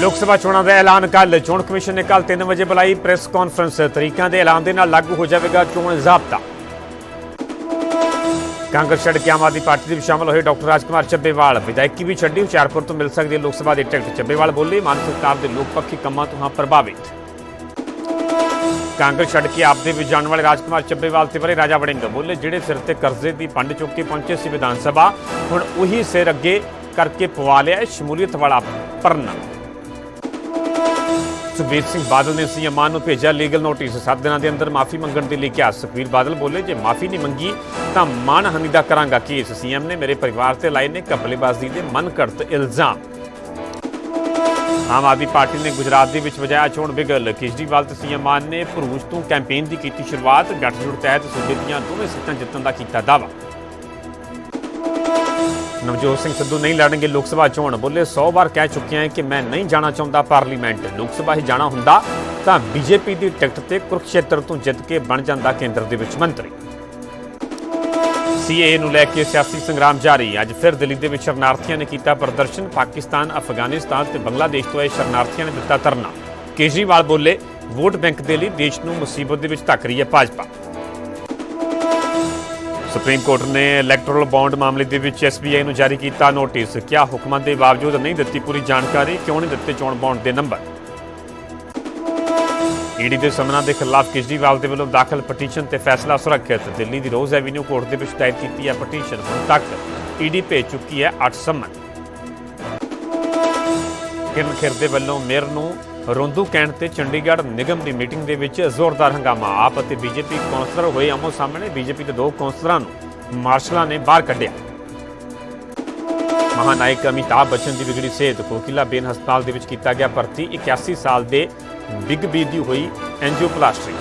ਲੋਕ ਸਭਾ ਚੋਣਾਂ ਦਾ ਐਲਾਨ ਕੱਲ ਚੋਣ ਕਮਿਸ਼ਨ ਨੇ ਕੱਲ 3 ਵਜੇ ਬੁਲਾਈ ਪ੍ਰੈਸ ਕਾਨਫਰੰਸ। ਤਰੀਕਾਂ ਦੇ ਐਲਾਨ ਦੇ ਨਾਲ ਲਾਗੂ ਹੋ ਜਾਵੇਗਾ ਚੋਣ ਜ਼ਾਬਤਾ। ਕਾਂਗਰਸ ਛੱਡ ਕੇ ਆਮ ਆਦਮੀ ਪਾਰਟੀ ਦੇ ਵੀ ਸ਼ਾਮਲ ਹੋਏ ਡਾਕਟਰ ਰਾਜਕੁਮਾਰ ਚੱਬੇਵਾਲ। ਵਿਧਾਇਕੀ ਵੀ ਛੱਡੀ, ਹੁਸ਼ਿਆਰਪੁਰ ਤੋਂ ਮਿਲ ਸਕਦੀ ਹੈ ਲੋਕ ਸਭਾ ਦੀ ਟਿਕਟ। ਚੱਬੇਵਾਲ ਬੋਲੇ, ਮਾਨ ਸਰਕਾਰ ਦੇ ਲੋਕ ਪੱਖੀ ਕੰਮਾਂ ਤੋਂ ਹਾਂ ਪ੍ਰਭਾਵਿਤ। ਕਾਂਗਰਸ ਛੱਡ ਕੇ ਆਪਦੇ ਵਿੱਚ ਜਾਣ ਵਾਲੇ ਰਾਜਕੁਮਾਰ ਚੱਬੇਵਾਲ ਤੇ ਬਰੇ ਰਾਜਾ ਵੜਿੰਗ ਬੋਲੇ, ਜਿਹੜੇ ਸਿਰ ਤੇ ਕਰਜ਼ੇ ਦੀ ਪੰਡ ਚੁੱਕ ਕੇ ਪਹੁੰਚੇ ਸੀ ਵਿਧਾਨ ਸਭਾ, ਹੁਣ ਉਹੀ ਸਿਰ ਅੱਗੇ ਕਰਕੇ ਪਵਾ ਲਿਆ ਸ਼ਮੂਲੀਅਤ ਵਾਲਾ ਪਰਨਾ। ਸੁਖਬੀਰ ਸਿੰਘ ਬਾਦਲ ਨੇ ਸੀਐਮ ਮਾਨ ਨੂੰ ਭੇਜਿਆ ਲੀਗਲ ਨੋਟਿਸ 7 ਦਿਨਾਂ ਦੇ ਅੰਦਰ ਮਾਫੀ ਮੰਗਣ ਦੇ ਲਈ ਕਿਹਾ। ਸੁਖਬੀਰ ਬਾਦਲ ਬੋਲੇ, ਜੇ ਮਾਫੀ ਨਹੀਂ ਮੰਗੀ, ਤਾਂ ਮਾਨਹਾਨੀ ਦਾ ਕਰਾਂਗਾ ਕੇਸ। ਸੀਐਮ ਨੇ ਮੇਰੇ ਪਰਿਵਾਰ ਤੇ ਲਾਏ ਨੇ ਘਪਲੇਬਾਜ਼ੀ ਦੇ ਮਨਘੜਤ ਇਲਜ਼ਾਮ। ਆਮ ਆਦਮੀ ਪਾਰਟੀ ਨੇ ਗੁਜਰਾਤ ਦੇ ਵਿੱਚ ਵਜਾਇਆ ਚੋਣ ਬਿਗਲ। ਕੇਜਰੀਵਾਲ ਤੇ ਸੀਐਮ ਮਾਨ ਨੇ ਭਰੂਚ ਤੋਂ ਕੈਂਪੇਨ ਦੀ ਕੀਤੀ ਸ਼ੁਰੂਆਤ। ਗੱਠਜੋੜ ਤਹਿਤ ਸੂਬੇ ਦੀਆਂ ਦੋਵੇਂ ਸੀਟਾਂ ਜਿੱਤਣ ਦਾ ਕੀਤਾ ਦਾਅਵਾ। ਨਵਜੋਤ ਸਿੰਘ ਸਿੱਧੂ ਨਹੀਂ ਲੜਨਗੇ ਲੋਕ ਸਭਾ ਚੋਣ ਬੋਲੇ 100 ਵਾਰ ਕਹਿ ਚੁੱਕਿਆ ਹਾਂ ਕਿ ਮੈਂ ਨਹੀਂ ਜਾਣਾ ਚਾਹੁੰਦਾ ਪਾਰਲੀਮੈਂਟ। ਲੋਕ ਸਭਾ ਹੀ ਜਾਣਾ ਹੁੰਦਾ ਤਾਂ ਬੀਜੇਪੀ ਦੀ ਟਿਕਟ ਤੇ ਕੁਰਕਸ਼ੇਤਰ ਤੋਂ ਜਿੱਤ ਕੇ ਬਣ ਜਾਂਦਾ ਕੇਂਦਰ ਦੇ ਵਿੱਚ ਮੰਤਰੀ। ਸੀਏ ਨੂੰ ਲੈ ਕੇ ਸਿਆਸੀ ਸੰਗਰਾਮ ਜਾਰੀ। ਅੱਜ ਫਿਰ ਦਿੱਲੀ ਦੇ ਵਿੱਚ ਸ਼ਰਨਾਰਥੀਆਂ ਨੇ ਕੀਤਾ ਪ੍ਰਦਰਸ਼ਨ। ਪਾਕਿਸਤਾਨ, ਅਫਗਾਨਿਸਤਾਨ ਤੇ ਬੰਗਲਾਦੇਸ਼ ਤੋਂ ਆਏ ਸ਼ਰਨਾਰਥੀਆਂ ਨੇ ਦਿੱਤਾ ਧਰਨਾ। ਕੇਜਰੀਵਾਲ ਬੋਲੇ, ਵੋਟ ਬੈਂਕ ਦੇ ਲਈ ਦੇਸ਼ ਨੂੰ ਮੁਸੀਬਤ ਦੇ ਵਿੱਚ ਧੱਕ ਰਹੀ ਹੈ ਭਾਜਪਾ। ਸੁਪਰੀਮ ਕੋਰਟ ਨੇ ਇਲੈਕਟੋਰਲ ਬੌਂਡ ਮਾਮਲੇ ਦੇ ਵਿੱਚ ਐਸਬੀਆਈ ਨੂੰ ਜਾਰੀ ਕੀਤਾ ਨੋਟਿਸ ਕਿਹਾ ਹੁਕਮਾਂ ਦੇ ਬਾਵਜੂਦ ਨਹੀਂ ਦਿੱਤੀ ਪੂਰੀ ਜਾਣਕਾਰੀ, ਕਿਉਂ ਨਹੀਂ ਦਿੱਤੇ ਚੋਣ ਬੌਂਡ ਦੇ ਨੰਬਰ ਈਡੀ ਦੇ ਸਮਨਾਂ ਦੇ ਖਿਲਾਫ ਕੇਜਰੀਵਾਲ ਦੇ ਵੱਲੋਂ ਦਾਖਲ ਪਟੀਸ਼ਨ ਤੇ ਫੈਸਲਾ ਸੁਰੱਖਿਅਤ। ਦਿੱਲੀ ਦੀ ਰੋਜ਼ ਐਵੀਨਿਊ ਕੋਰਟ ਦੇ ਵਿੱਚ ਦਾਇਰ ਕੀਤੀ ਹੈ ਪਟੀਸ਼ਨ ਹੁਣ ਤੱਕ ਈਡੀ ਭੇਜ ਚੁੱਕੀ ਹੈ 8 ਸਮਨ। ਕਿਰਨ ਖੇਰ ਦੇ ਵੱਲੋਂ ਮੇਅਰ ਨੂੰ ਰੋਂਦੂ ਕਹਿਣ ਤੇ ਚੰਡੀਗੜ੍ਹ ਨਿਗਮ ਦੀ ਮੀਟਿੰਗ ਦੇ ਵਿੱਚ ਜ਼ੋਰਦਾਰ ਹੰਗਾਮਾ। ਆਪ ਅਤੇ ਬੀਜੇਪੀ ਕੌਂਸਲਰ ਹੋਏ ਆਮੋ ਸਾਹਮਣੇ, ਬੀਜੇਪੀ ਦੇ ਦੋ ਕੌਂਸਲਰਾਂ ਨੂੰ ਮਾਰਸ਼ਲਾਂ ਨੇ ਬਾਹਰ ਕੱਢਿਆ। ਮਹਾਨਾਇਕ ਅਮਿਤਾਭ ਬੱਚਨ ਦੀ ਵਿਗੜੀ ਸਿਹਤ ਕੋਕਿਲਾ ਬੇਨ ਹਸਪਤਾਲ ਦੇ ਵਿੱਚ ਕੀਤਾ ਗਿਆ ਭਰਤੀ। 81 ਸਾਲ ਦੇ ਬਿਗ ਬੀ ਦੀ ਹੋਈ ਐਂਜੀਓਪਲਾਸਟੀ।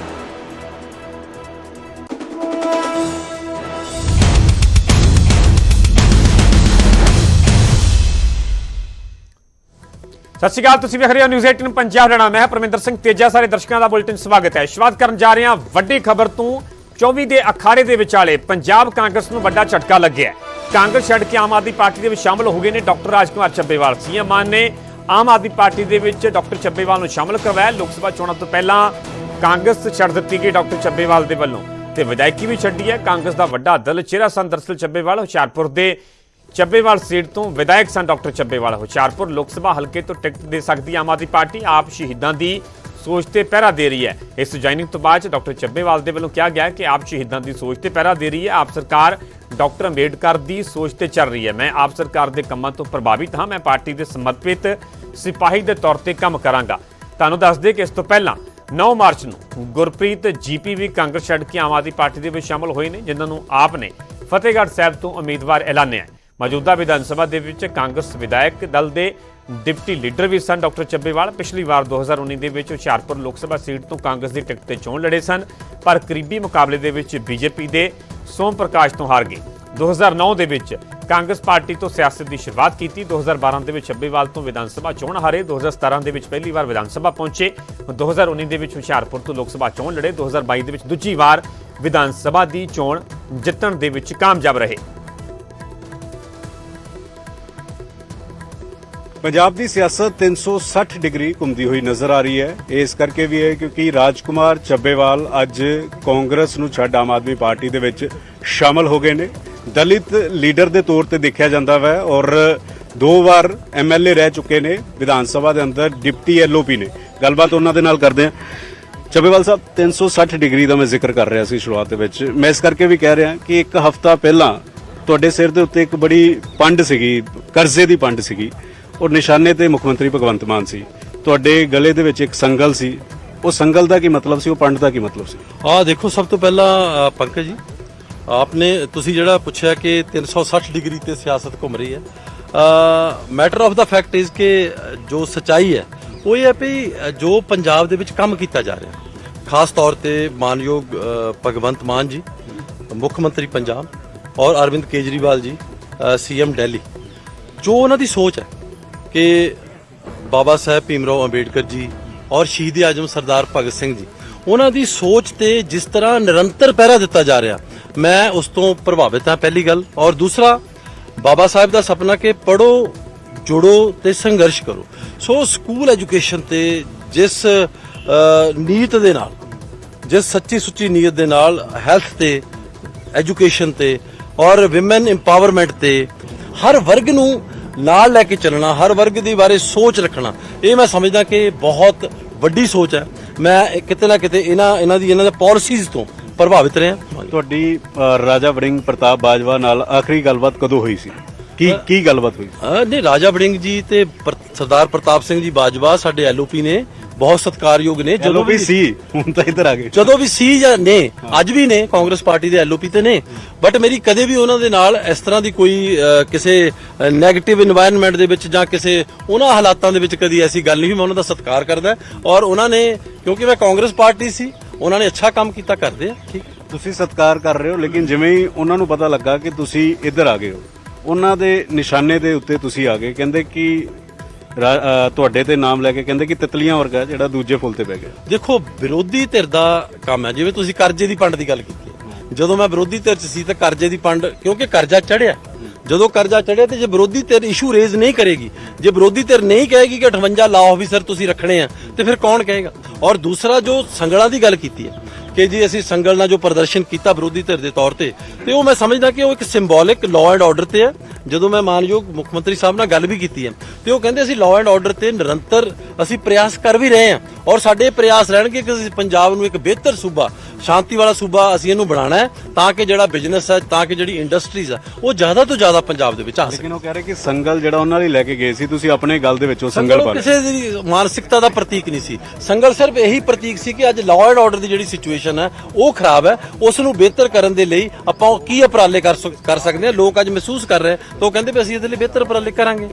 ਸਤਿ ਸ਼੍ਰੀ ਅਕਾਲ, ਤੁਸੀਂ ਵੇਖ ਰਹੇ ਹੋ ਨਿਊਜ਼ 18 ਪੰਜਾਬ ਹਰਿਆਣਾ ਮੈਂ ਪਰਮਿੰਦਰ ਸਿੰਘ ਤੇਜਾ, ਸਾਰੇ ਦਰਸ਼ਕਾਂ ਦਾ ਬੁਲੇਟਿਨ ਸਵਾਗਤ ਹੈ। ਸ਼ੁਰੂਆਤ ਕਰਨ ਜਾ ਰਹੇ ਹਾਂ ਵੱਡੀ ਖਬਰ ਤੋਂ। 24 ਦੇ ਅਖਾੜੇ ਦੇ ਵਿਚਾਲੇ ਪੰਜਾਬ ਕਾਂਗਰਸ ਨੂੰ ਵੱਡਾ ਝਟਕਾ ਲੱਗਿਆ ਕਾਂਗਰਸ ਛੱਡ ਕੇ ਆਮ ਆਦਮੀ ਪਾਰਟੀ ਦੇ ਵਿੱਚ ਸ਼ਾਮਲ ਹੋ ਗਏ ਨੇ ਡਾਕਟਰ ਰਾਜਕੁਮਾਰ ਚੱਬੇਵਾਲ। ਸੀਐਮ ਮਾਨ ਨੇ ਆਮ ਆਦਮੀ ਪਾਰਟੀ ਦੇ ਵਿੱਚ ਡਾਕਟਰ ਚੱਬੇਵਾਲ ਨੂੰ ਸ਼ਾਮਲ ਕਰਵਾਇਆ। ਲੋਕ ਸਭਾ ਚੋਣਾਂ ਤੋਂ ਪਹਿਲਾਂ ਕਾਂਗਰਸ ਛੱਡ ਦਿੱਤੀ ਗਈ ਡਾਕਟਰ ਚੱਬੇਵਾਲ ਦੇ ਵੱਲੋਂ। ਤੇ ਵਿਧਾਇਕੀ ਵੀ ਛੱਡੀ ਹੈ। ਕਾਂਗਰਸ ਦਾ ਵੱਡਾ ਦਲ ਚਿਹਰਾ ਸਨ। ਦਰਸਲ ਚੱਬੇਵਾਲ ਹੁਸ਼ਿਆਰਪੁਰ ਦੇ ਚੱਬੇਵਾਲ ਸੀਟ ਤੋਂ ਵਿਧਾਇਕ ਸਨ ਡਾਕਟਰ ਚੱਬੇਵਾਲ। ਹੁਸ਼ਿਆਰਪੁਰ ਲੋਕ ਸਭਾ ਹਲਕੇ ਤੋਂ ਟਿਕਟ ਦੇ ਸਕਦੀ ਹੈ ਆਮ ਆਦਮੀ ਪਾਰਟੀ ਆਪ ਸ਼ਹੀਦਾਂ ਦੀ ਸੋਚ ਤੇ ਪਹਿਰਾ ਦੇ ਰਹੀ ਹੈ। ਇਸ ਜੁਆਇਨਿੰਗ ਤੋਂ ਬਾਅਦ 'ਚ ਡਾਕਟਰ ਚੱਬੇਵਾਲ ਦੇ ਵੱਲੋਂ ਕਿਹਾ ਗਿਆ ਕਿ ਆਪ ਸ਼ਹੀਦਾਂ ਦੀ ਸੋਚ ਤੇ ਪਹਿਰਾ ਦੇ ਰਹੀ ਹੈ। ਆਪ ਸਰਕਾਰ ਡਾਕਟਰ ਅੰਬੇਡਕਰ ਦੀ ਸੋਚ ਤੇ ਚੱਲ ਰਹੀ ਹੈ। ਮੈਂ ਆਪ ਸਰਕਾਰ ਦੇ ਕੰਮਾਂ ਤੋਂ ਪ੍ਰਭਾਵਿਤ ਹਾਂ। ਮੈਂ ਪਾਰਟੀ ਦੇ ਸਮਰਪਿਤ ਸਿਪਾਹੀ ਦੇ ਤੌਰ ਤੇ ਕੰਮ ਕਰਾਂਗਾ। ਤੁਹਾਨੂੰ ਦੱਸ ਦੇ ਕਿ ਇਸ ਤੋਂ ਪਹਿਲਾਂ 9 ਮਾਰਚ ਨੂੰ ਗੁਰਪ੍ਰੀਤ ਜੀਪੀ ਵੀ ਕਾਂਗਰਸ ਛੱਡ ਕੇ ਆਮ ਆਦਮੀ ਪਾਰਟੀ ਦੇ ਵਿੱਚ ਸ਼ਾਮਲ ਹੋਏ ਨੇ, ਜਿਨ੍ਹਾਂ ਨੂੰ ਆਪ ਨੇ ਫਤਿਹਗੜ੍ਹ ਸਾਹਿਬ ਤੋਂ ਉਮੀਦਵਾਰ ਐਲਾਨਿਆ ਮੌਜੂਦਾ ਵਿਧਾਨ ਸਭਾ ਦੇ ਵਿੱਚ ਕਾਂਗਰਸ ਵਿਧਾਇਕ ਦਲ ਦੇ ਡਿਪਟੀ ਲੀਡਰ ਵੀ ਸਨ। ਡਾਕਟਰ ਚੱਬੇਵਾਲ ਪਿਛਲੀ ਵਾਰ 2019 ਦੇ ਵਿੱਚ ਹੁਸ਼ਿਆਰਪੁਰ ਲੋਕ ਸਭਾ ਸੀਟ ਤੋਂ ਕਾਂਗਰਸ ਦੀ ਟਿਕਟ ਤੇ ਚੋਣ ਲੜੇ ਸਨ, ਪਰ ਕਰੀਬੀ ਮੁਕਾਬਲੇ ਦੇ ਵਿੱਚ ਬੀਜੇਪੀ ਦੇ ਸੋਮ ਪ੍ਰਕਾਸ਼ ਤੋਂ ਹਾਰ ਗਏ। 2009 ਦੇ ਵਿੱਚ ਕਾਂਗਰਸ ਪਾਰਟੀ ਤੋਂ ਸਿਆਸਤ ਦੀ ਸ਼ੁਰੂਆਤ ਕੀਤੀ। 2012 ਦੇ ਵਿੱਚ ਛੱਬੇਵਾਲ ਤੋਂ ਵਿਧਾਨ ਸਭਾ ਚੋਣ ਹਾਰੇ। 2017 ਦੇ ਵਿੱਚ ਪਹਿਲੀ ਵਾਰ ਵਿਧਾਨ ਸਭਾ ਪਹੁੰਚੇ। 2019 ਦੇ ਵਿੱਚ ਹੁਸ਼ਿਆਰਪੁਰ ਤੋਂ ਲੋਕ ਸਭਾ ਚੋਣ ਲੜੇ। 2022 ਦੇ ਵਿੱਚ ਦੂਜੀ ਵਾਰ ਵਿਧਾਨ ਸਭਾ ਦੀ ਚੋਣ ਜਿੱਤਣ ਦੇ ਵਿੱਚ ਕਾਮਯਾਬ ਰਹੇ। ਪੰਜਾਬ ਦੀ ਸਿਆਸਤ 360 ਡਿਗਰੀ ਘੁੰਮਦੀ ਹੋਈ ਨਜ਼ਰ ਆ ਰਹੀ ਹੈ। ਇਹ ਇਸ ਕਰਕੇ ਵੀ ਹੈ ਕਿਉਂਕਿ ਰਾਜਕੁਮਾਰ ਚੱਬੇਵਾਲ ਅੱਜ ਕਾਂਗਰਸ ਨੂੰ ਛੱਡ ਆਮ ਆਦਮੀ ਪਾਰਟੀ ਦੇ ਵਿੱਚ ਸ਼ਾਮਲ ਹੋ ਗਏ ਨੇ। ਦਲਿਤ ਲੀਡਰ ਦੇ ਤੌਰ ਤੇ ਦੇਖਿਆ ਜਾਂਦਾ ਵਾ ਔਰ ਦੋ ਵਾਰ ਐਮਐਲਏ ਰਹਿ ਚੁੱਕੇ ਨੇ, ਵਿਧਾਨ ਸਭਾ ਦੇ ਅੰਦਰ ਡਿਪਟੀ ਐਲਓਪੀ ਨੇ। ਗੱਲਬਾਤ ਉਹਨਾਂ ਦੇ ਨਾਲ ਕਰਦੇ ਹਾਂ। ਚੱਬੇਵਾਲ ਸਾਹਿਬ 360 ਡਿਗਰੀ ਦਾ ਮੈਂ ਜ਼ਿਕਰ ਕਰ ਰਿਹਾ ਸੀ ਸ਼ੁਰੂਆਤ ਦੇ ਵਿੱਚ। ਮੈਂ ਇਸ ਕਰਕੇ ਵੀ ਕਹਿ ਰਿਹਾ ਕਿ ਇੱਕ ਹਫ਼ਤਾ ਪਹਿਲਾਂ ਤੁਹਾਡੇ ਸਿਰ ਦੇ ਉੱਤੇ ਇੱਕ ਬੜੀ ਪੰਡ ਸੀਗੀ, ਕਰਜ਼ੇ ਦੀ ਪੰਡ ਸੀਗੀ। ਔਰ ਨਿਸ਼ਾਨੇ ਤੇ ਮੁੱਖ ਮੰਤਰੀ ਭਗਵੰਤ ਮਾਨ ਸੀ। ਤੁਹਾਡੇ ਗਲੇ ਦੇ ਵਿੱਚ ਇੱਕ ਸੰਗਲ ਸੀ। ਉਹ ਸੰਗਲ ਦਾ ਕੀ ਮਤਲਬ ਸੀ? ਉਹ ਪੰਡ ਦਾ ਕੀ ਮਤਲਬ ਸੀ? ਆ ਦੇਖੋ, ਸਭ ਤੋਂ ਪਹਿਲਾਂ ਪੰਕਜ ਜੀ, ਆਪਨੇ ਤੁਸੀਂ ਜਿਹੜਾ ਪੁੱਛਿਆ ਕਿ 360 ਡਿਗਰੀ ਤੇ ਸਿਆਸਤ ਘੁੰਮ ਰਹੀ ਹੈ matter of the fact is ਕਿ ਜੋ ਸਚਾਈ ਹੈ, ਉਹ ਇਹ ਹੈ ਵੀ ਜੋ ਪੰਜਾਬ ਦੇ ਵਿੱਚ ਕੰਮ ਕੀਤਾ ਜਾ ਰਿਹਾ ਖਾਸ ਤੌਰ ਤੇ ਮਾਨਯੋਗ ਭਗਵੰਤ ਮਾਨ ਜੀ, ਮੁੱਖ ਮੰਤਰੀ ਪੰਜਾਬ ਔਰ ਅਰਵਿੰਦ ਕੇਜਰੀਵਾਲ ਜੀ ਸੀਐਮ ਦਿੱਲੀ ਜੋ ਉਹਨਾਂ ਦੀ ਸੋਚ ਹੈ ਕਿ ਬਾਬਾ ਸਾਹਿਬ ਭੀਮਰਾਓ ਅੰਬੇਡਕਰ ਜੀ ਔਰ ਸ਼ਹੀਦ ਆਜਮ ਸਰਦਾਰ ਭਗਤ ਸਿੰਘ ਜੀ ਉਹਨਾਂ ਦੀ ਸੋਚ ਤੇ ਜਿਸ ਤਰ੍ਹਾਂ ਨਿਰੰਤਰ ਪਹਿਰਾ ਦਿੱਤਾ ਜਾ ਰਿਹਾ ਮੈਂ ਉਸ ਤੋਂ ਪ੍ਰਭਾਵਿਤ ਹਾਂ ਪਹਿਲੀ ਗੱਲ। ਔਰ ਦੂਸਰਾ ਬਾਬਾ ਸਾਹਿਬ ਦਾ ਸੁਪਨਾ ਕਿ ਪੜੋ ਜੁੜੋ ਤੇ ਸੰਘਰਸ਼ ਕਰੋ। ਸੋ ਸਕੂਲ ਐਜੂਕੇਸ਼ਨ ਤੇ ਜਿਸ ਅ, ਨੀਤ ਦੇ ਨਾਲ ਜਿਸ ਸੱਚੀ ਸੁੱਚੀ ਨੀਅਤ ਦੇ ਨਾਲ ਹੈਲਥ ਤੇ ਐਜੂਕੇਸ਼ਨ ਤੇ ਔਰ ਔਮਨ ਇੰਪਾਵਰਮੈਂਟ ਤੇ ਹਰ ਵਰਗ ਨੂੰ ਨਾਲ ਲੈ ਕੇ ਚੱਲਣਾ ਹਰ ਵਰਗ ਦੇ ਬਾਰੇ ਸੋਚ ਰੱਖਣਾ ਇਹ ਮੈਂ ਸਮਝਦਾ ਕਿ ਬਹੁਤ ਵੱਡੀ ਸੋਚ ਹੈ। ਮੈਂ ਕਿਤੇ ਨਾ ਕਿਤੇ ਇਹਨਾਂ ਇਹਨਾਂ ਦੀ ਇਹਨਾਂ ਦੇ ਪਾਲਿਸੀਜ਼ ਤੋਂ ਪ੍ਰਭਾਵਿਤ ਰਿਹਾ। ਤੁਹਾਡੀ ਰਾਜਾ ਵੜਿੰਗ ਪ੍ਰਤਾਪ ਬਾਜਵਾ ਨਾਲ ਆਖਰੀ ਗੱਲਬਾਤ ਕਦੋਂ ਹੋਈ ਸੀ? ਕੀ ਕੀ ਗੱਲਬਾਤ ਹੋਈ? ਨਹੀਂ ਰਾਜਾ ਵੜਿੰਗ ਜੀ ਤੇ ਸਰਦਾਰ ਪ੍ਰਤਾਪ ਸਿੰਘ ਜੀ ਬਾਜਵਾ ਸਾਡੇ ਐਲਓਪੀ ਨੇ। ਬਹੁਤ ਸਤਿਕਾਰਯੋਗ ਨੇ ਜਦੋਂ ਵੀ ਸੀ ਹੁਣ ਤਾਂ ਇੱਧਰ ਆ ਗਏ। ਜਦੋਂ ਵੀ ਸੀ ਜਾਂ ਨੇ ਅੱਜ ਵੀ ਨੇ ਕਾਂਗਰਸ ਪਾਰਟੀ ਦੇ ਐਲਓਪੀ ਤੇ ਨੇ। ਬਟ ਮੇਰੀ ਕਦੇ ਵੀ ਉਹਨਾਂ ਦੇ ਨਾਲ ਇਸ ਤਰ੍ਹਾਂ ਦੀ ਕੋਈ ਕਿਸੇ 네ਗੇਟਿਵ এনवायरमेंट ਦੇ ਵਿੱਚ ਜਾਂ ਕਿਸੇ ਉਹਨਾਂ ਹਾਲਾਤਾਂ ਦੇ ਵਿੱਚ ਕਦੀ ਐਸੀ ਗੱਲ ਨਹੀਂ ਮੈਂ ਉਹਨਾਂ ਦਾ ਸਤਿਕਾਰ ਕਰਦਾ। ਔਰ ਉਹਨਾਂ ਨੇ ਕਿਉਂਕਿ ਮੈਂ ਕਾਂਗਰਸ ਪਾਰਟੀ ਸੀ ਉਹਨਾਂ ਨੇ ਅੱਛਾ ਕੰਮ ਕੀਤਾ ਕਰਦੇ ਆ ਠੀਕ। ਤੁਸੀਂ ਸਤਿਕਾਰ ਕਰ ਰਹੇ ਹੋ ਲੇਕਿਨ ਜਿਵੇਂ ਹੀ ਉਹਨਾਂ ਨੂੰ ਪਤਾ ਲੱਗਾ ਕਿ ਤੁਸੀਂ ਇੱਧਰ ਆ ਗਏ ਹੋ ਉਹਨਾਂ ਦੇ ਨਿਸ਼ਾਨੇ ਦੇ ਉੱਤੇ ਤੁਸੀਂ ਆ ਗਏ ਕਹਿੰਦੇ ਕਿ ਤੁਹਾਡੇ ਤੇ ਨਾਮ ਲੈ ਕੇ ਕਹਿੰਦੇ ਕਿ ਤਿਤਲੀਆਂ ਵਰਗਾ ਜਿਹੜਾ ਦੂਜੇ ਫੁੱਲ ਤੇ ਬਹਿ ਗਿਆ। ਦੇਖੋ ਵਿਰੋਧੀ ਧਿਰ ਦਾ ਕੰਮ ਹੈ। ਜਿਵੇਂ ਤੁਸੀਂ ਕਰਜ਼ੇ ਦੀ ਪੰਡ ਦੀ ਗੱਲ ਕੀਤੀ। ਜਦੋਂ ਮੈਂ ਵਿਰੋਧੀ ਧਿਰ ਚ ਸੀ ਤਾਂ ਕਰਜ਼ੇ ਦੀ ਪੰਡ ਕਿਉਂਕਿ ਕਰਜ਼ਾ ਚੜਿਆ ਜਦੋਂ ਕਰਜ਼ਾ ਚੜਿਆ ਤੇ ਜੇ ਵਿਰੋਧੀ ਧਿਰ ਇਸ਼ੂ ਰੇਜ਼ ਨਹੀਂ ਕਰੇਗੀ ਜੇ ਵਿਰੋਧੀ ਧਿਰ ਨਹੀਂ ਕਹੇਗੀ ਕਿ 58 ਲਾ ਆਫੀਸਰ ਤੁਸੀਂ ਰੱਖਣੇ ਆ ਤੇ ਫਿਰ ਕੌਣ ਕਹੇਗਾ? ਔਰ ਦੂਸਰਾ ਜੋ ਸੰਗਲਾਂ ਦੀ ਗੱਲ ਕੀਤੀ ਹੈ ਕਿ ਜੀ ਅਸੀਂ ਸੰਗਲ ਨਾਲ ਜੋ ਪ੍ਰਦਰਸ਼ਨ ਕੀਤਾ ਵਿਰੋਧੀ ਧਿਰ ਦੇ ਤੌਰ ਤੇ ਤੇ ਉਹ ਮੈਂ ਸਮਝਦਾ ਕਿ ਉਹ ਇੱਕ ਸਿੰਬੋਲਿਕ ਲਾਅ ਐਂਡ ਆਰਡਰ ਤੇ ਹੈ। ਜਦੋਂ ਮੈਂ ਮਾਨਯੋਗ ਮੁੱਖ ਮੰਤਰੀ ਸਾਹਿਬ ਨਾਲ ਗੱਲ ਵੀ ਕੀਤੀ ਹੈ, ਤੇ ਉਹ ਕਹਿੰਦੇ ਅਸੀਂ ਲਾਅ ਐਂਡ ਆਰਡਰ ਤੇ ਨਿਰੰਤਰ ਅਸੀਂ ਪ੍ਰਯਾਸ ਕਰ ਵੀ ਰਹੇ ਹਾਂ। ਔਰ ਸਾਡੇ ਇਹ ਪ੍ਰਯਾਸ ਰਹਿਣਗੇ ਕਿ ਅਸੀਂ ਪੰਜਾਬ ਨੂੰ ਇੱਕ ਬਿਹਤਰ ਸੂਬਾ ਸ਼ਾਂਤੀ ਵਾਲਾ ਸੂਬਾ ਅਸੀਂ ਇਹਨੂੰ ਬਣਾਉਣਾ ਹੈ ਤਾਂ ਕਿ ਜਿਹੜਾ ਬਿਜ਼ਨਸ ਹੈ ਤਾਂ ਕਿ ਜਿਹੜੀ ਇੰਡਸਟਰੀਜ਼ ਆ ਉਹ ਜ਼ਿਆਦਾ ਤੋਂ ਜ਼ਿਆਦਾ ਪੰਜਾਬ ਦੇ ਵਿੱਚ ਆ ਸਕੇ ਲੇਕਿਨ ਉਹ ਕਹਿ ਰਹੇ ਕਿ ਸੰਗਲ ਜਿਹੜਾ ਉਹਨਾਂ ਲਈ ਲੈ ਕੇ ਗਏ ਸੀ ਤੁਸੀਂ ਆਪਣੇ ਗੱਲ ਦੇ ਵਿੱਚੋਂ ਸੰਗਲ ਸੰਗਲ ਪਾ ਉਹ ਲਿਆ ਕਿਸੇ ਦੀ ਮਾਨਸਿਕਤਾ ਦਾ ਪ੍ਰਤੀਕ ਨਹੀਂ ਸੀ। ਸੰਗਲ ਸਿਰਫ ਇਹੀ ਪ੍ਰਤੀਕ ਸੀ ਕਿ ਅੱਜ ਲਾਅ ਐਂਡ ਆਰਡਰ ਦੀ ਜਿਹੜੀ ਸਿਚੁਏਸ਼ਨ ਹੈ ਉਹ ਖਰਾਬ ਹੈ। ਉਸ ਨੂੰ ਬਿਹਤਰ ਕਰਨ ਦੇ ਲਈ ਆਪਾਂ ਉਹ ਕੀ ਉਪਰਾਲੇ ਕਰ ਸਕਦੇ ਹਾਂ ਲੋਕ ਅੱਜ ਮਹਿਸੂਸ ਕਰ ਰਹੇ ਤਾਂ ਉਹ ਕਹਿੰਦੇ ਵੀ ਅਸੀਂ ਇਹਦੇ ਲਈ ਬਿਹਤਰ ਉਪਰਾਲੇ ਕਰਾਂਗੇ।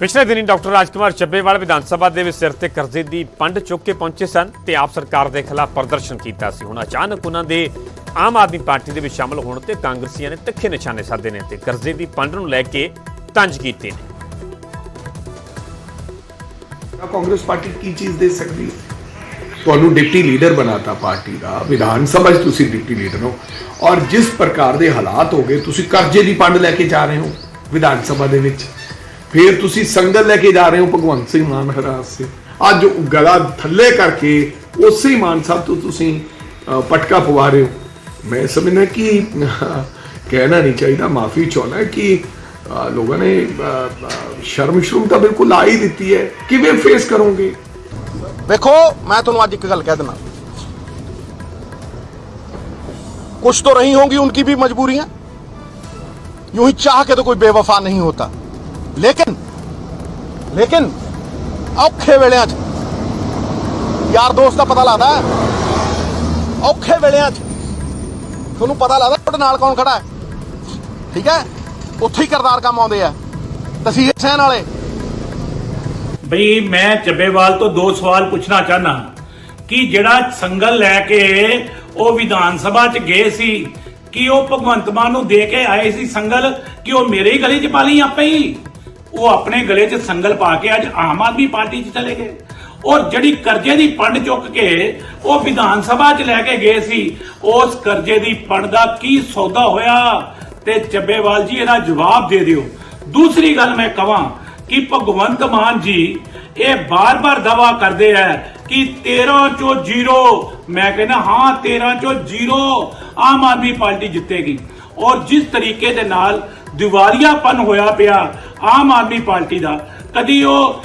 ਪਿਛਲੇ ਦਿਨੀ ਡਾਕਟਰ ਰਾਜਕੁਮਾਰ ਚੱਬੇਵਾਲ ਵਿਧਾਨ ਸਭਾ ਦੇ ਵਿੱਚ ਸਿਰ ਤੇ ਕਰਜ਼ੇ ਦੀ ਪੰਡ ਚੁੱਕ ਕੇ ਪਹੁੰਚੇ ਸਨ ਤੇ ਆਪ ਸਰਕਾਰ ਦੇ ਖਿਲਾਫ ਪ੍ਰਦਰਸ਼ਨ ਕੀਤਾ ਸੀ। ਹੁਣ ਅਚਾਨਕ ਉਹਨਾਂ ਦੇ ਆਮ ਆਦਮੀ ਪਾਰਟੀ ਦੇ ਵਿੱਚ ਸ਼ਾਮਲ ਹੋਣ ਤੇ ਕਾਂਗਰਸੀਆਂ ਨੇ ਤਿੱਖੇ ਨਿਸ਼ਾਨੇ ਸਾਧੇ ਨੇ ਤੇ ਕਰਜ਼ੇ ਦੀ ਪੰਡ ਨੂੰ ਲੈ ਕੇ ਤੰਜ ਕੀਤੇ ਨੇ। ਕਾਂਗਰਸ ਪਾਰਟੀ ਕੀ ਚੀਜ਼ ਦੇ ਸਕਦੀ ਤੁਹਾਨੂੰ ਡਿਪਟੀ ਲੀਡਰ ਬਣਾਤਾ ਪਾਰਟੀ ਦਾ, ਵਿਧਾਨ ਸਭਾ 'ਚ ਤੁਸੀਂ ਡਿਪਟੀ ਲੀਡਰ ਹੋ ਔਰ ਜਿਸ ਪ੍ਰਕਾਰ ਦੇ ਹਾਲਾਤ ਹੋ ਗਏ, ਤੁਸੀਂ ਕਰਜ਼ੇ ਦੀ ਪੰਡ ਲੈ ਕੇ ਜਾ ਰਹੇ ਹੋ ਵਿਧਾਨ ਸਭਾ ਦੇ ਵਿੱਚ। ਫਿਰ ਤੁਸੀਂ ਸੰਗਤ ਲੈ ਕੇ ਜਾ ਰਹੇ ਹੋ ਭਗਵੰਤ ਸਿੰਘ ਮਾਨ ਹਰਾਸ ਸੇ ਅੱਜ ਉਹ ਗਲਾ ਥੱਲੇ ਕਰਕੇ ਉਸੇ ਹੀ ਮਾਨ ਸਾਹਿਬ ਤੋਂ ਤੁਸੀਂ ਅ, ਪਟਕਾ ਪਵਾ ਰਹੇ ਹੋ ਮੈਂ ਸਮਝਦਾ ਕਿ ਕਹਿਣਾ ਨਹੀਂ ਚਾਹੀਦਾ ਮਾਫੀ ਚਾਹਣਾ ਹੈ ਕਿ ਅ, ਲੋਕਾਂ ਨੇ ਅ, ਅ, ਸ਼ਰਮ ਸ਼ਰਮ ਤਾਂ ਬਿਲਕੁਲ ਆ ਹੀ ਦਿੱਤੀ ਹੈ ਕਿਵੇਂ ਫੇਸ ਕਰੋਗੇ ਵੇਖੋ ਮੈਂ ਤੁਹਾਨੂੰ ਅੱਜ ਇੱਕ ਗੱਲ ਕਹਿ ਦੇਣਾ कुछ तो रही होंगी उनकी भी मजबूरियां यूं ही चाह के तो कोई बेवफा नहीं होता ਲੇਕਿਨ ਲੇਕਿਨ, ਔਖੇ ਵੇਲਿਆਂ 'ਚ, ਯਾਰ ਦੋਸਤ ਦਾ ਪਤਾ ਲੱਗਦਾ ਔਖੇ ਵੇਲਿਆਂ 'ਚ, ਤੁਹਾਨੂੰ ਪਤਾ ਲੱਗਦਾ ਤੁਹਾਡੇ ਨਾਲ ਕੌਣ ਖੜਾ ਹੈ। ਠੀਕ ਹੈ? ਉੱਥੇ ਹੀ ਕਰਦਾਰ ਕੰਮ ਆਉਂਦੇ ਆ। ਤਸੀਰ ਸਹਿਣ ਵਾਲੇ। ਬਈ, ਮੈਂ ਚੱਬੇਵਾਲ ਤੋਂ ਦੋ ਸਵਾਲ ਪੁੱਛਣਾ ਚਾਹਨਾ ਕਿ ਜਿਹੜਾ ਸੰਗਲ ਲੈ ਕੇ ਉਹ ਵਿਧਾਨ ਸਭਾ 'ਚ ਗਏ ਸੀ, ਕਿ ਉਹ ਭਗਵੰਤ ਮਾਨ ਨੂੰ ਦੇ ਕੇ ਆਏ ਸੀ ਸੰਗਲ, ਕਿ ਉਹ ਮੇਰੇ ਹੀ ਗਲੀ 'ਚ ਪਾ ਲਈ ਆਪੇ ਹੀ? ਉਹ ਆਪਣੇ ਗਲੇ 'ਚ ਸੰਗਲ ਪਾ ਕੇ ਅੱਜ ਆਮ ਆਦਮੀ ਪਾਰਟੀ 'ਚ ਚਲੇ ਗਏ। ਔਰ ਜਿਹੜੀ ਕਰਜ਼ੇ ਦੀ ਪੰਡ ਚੁੱਕ ਕੇ ਉਹ ਵਿਧਾਨ ਸਭਾ 'ਚ ਲੈ ਕੇ ਗਏ ਸੀ, ਉਸ ਕਰਜ਼ੇ ਦੀ ਪੰਡ ਦਾ ਕੀ ਸੌਦਾ ਹੋਇਆ? ਤੇ ਚੱਬੇਵਾਲ ਜੀ, ਇਹਦਾ ਜਵਾਬ ਦੇ ਦਿਓ। ਦੂਸਰੀ ਗੱਲ ਮੈਂ ਕਵਾਂ ਕਿ ਭਗਵੰਤ ਮਾਨ ਜੀ, ਇਹ ਬਾਰ-ਬਾਰ ਦਾਵਾ ਕਰਦੇ ਆ ਕਿ 13 ਚੋਂ 0 ਮੈਂ ਕਹਿੰਦਾ ਹਾਂ 13 ਚੋਂ 0 ਆਮ ਆਦਮੀ ਪਾਰਟੀ ਜਿੱਤੇਗੀ। ਔਰ ਜਿਸ ਤਰੀਕੇ ਦੇ ਨਾਲ ਦਿਵਾਲੀਆਪਨ ਹੋਇਆ ਪਿਆ ਆਮ ਆਦਮੀ ਪਾਰਟੀ ਦਾ, ਕਦੀ ਉਹ